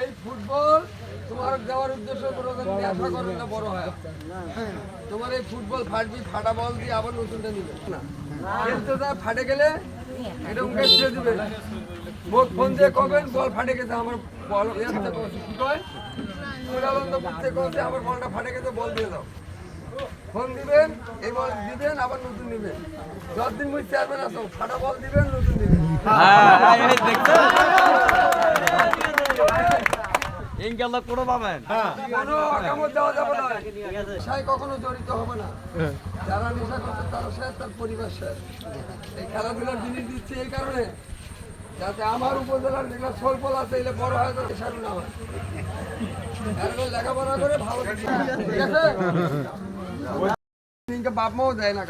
এই ফুটবল তোমার দেওয়ার উদ্দেশ্য কোনো ব্যবসা করবে না বড় হয়। তোমার এই ফুটবল ফাটবি ফাটা বল দিয়ে আবার নতুনটা নিবে। না। খেলতে ফাটে গেলে এরকম দিয়ে দিবে। মোক ফোন দিয়ে কবেন বল ফাটে গেছে আমার বল কইছে, কি কয়? আমার বলটা ফাটে গেছে বল দিয়ে দাও। ফোন দিবেন এই বল দিবেন আবার নতুন নিবেন। যতদিন মুই চেয়ারম্যান আসো ফাটা বল দিবেন নতুন দিবেন ইনশাল্লাহ কোনো পাবেন। কোনো আকামত দেওয়া যাবে না। নেশায় কখনো জড়িত হবে না। যারা নেশা করছে তারা শেষ তার পরিবার শেষ। এই খেলাধুলার জিনিস দিচ্ছে এই কারণে যাতে আমার উপজেলার যেগুলো স্বল্প আছে এগুলো বড় হয় যাতে নেশারু না হয় লেখাপড়া করে ভালো ঠিক আছে? দিনকে বাপ মাও দেয় না